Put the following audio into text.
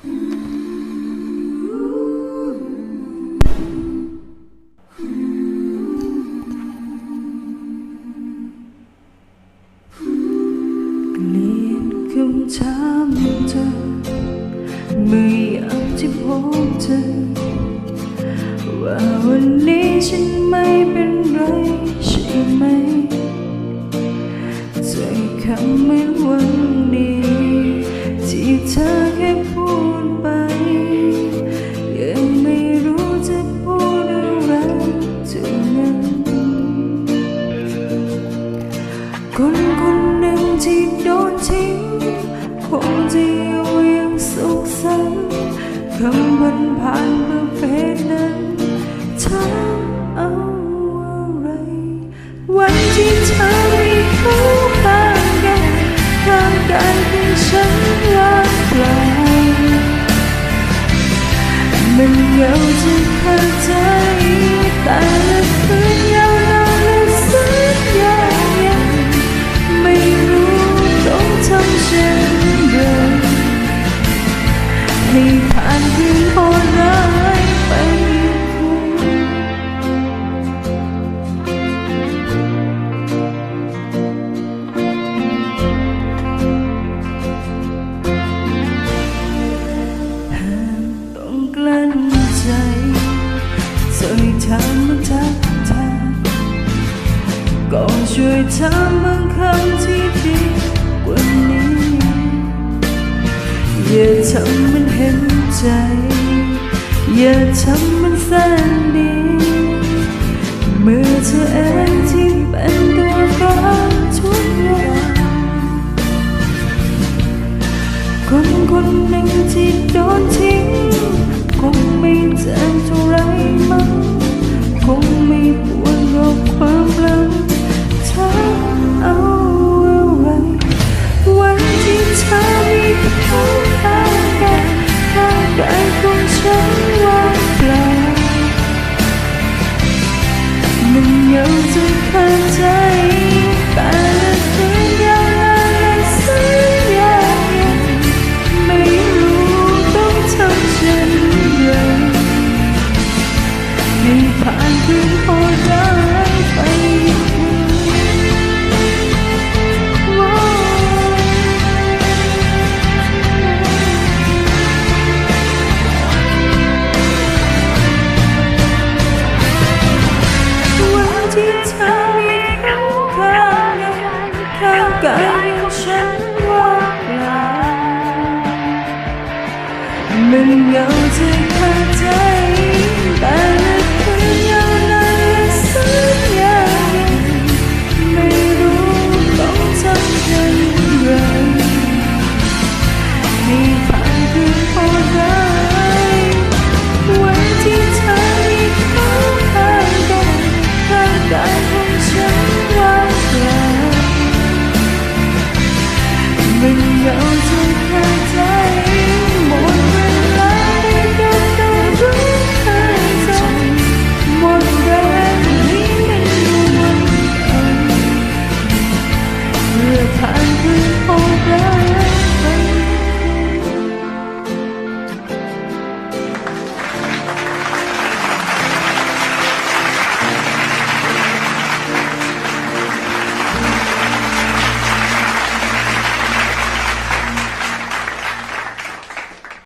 เกลียดคำถามเธอเมื่อยามที่พบเธอว่าวันนี้ฉันไม่เป็นไรใช่ไหมใจคำไม่หวังดีที่เธอแค่ คนคนหนึ่งที่โดนทิ้งคงจะอยู่อยังสุขสันต์คำพันผ่านเพื่อเพศนั้นเธอเอาอะไร วันที่เธอไม่เข้าข้างกันข้างกายของฉัน ให้ผ่านคืนโหดร้ายไปต้องกลั้นใจช่วยทำมันทักทายก็ช่วยทำบางคำที่ดีกว่า อย่าทำมันเห็นใจ อย่าทำมันแสนดีเมื่อเธอเองที่เป็นตัวร้ายทุกอย่างคนคน ผ่โหดร้ายไปวันที่เธอมีเขาข้างกันข้างกายของฉันว่างเปล่ามันเหงาจนขาดใจแต่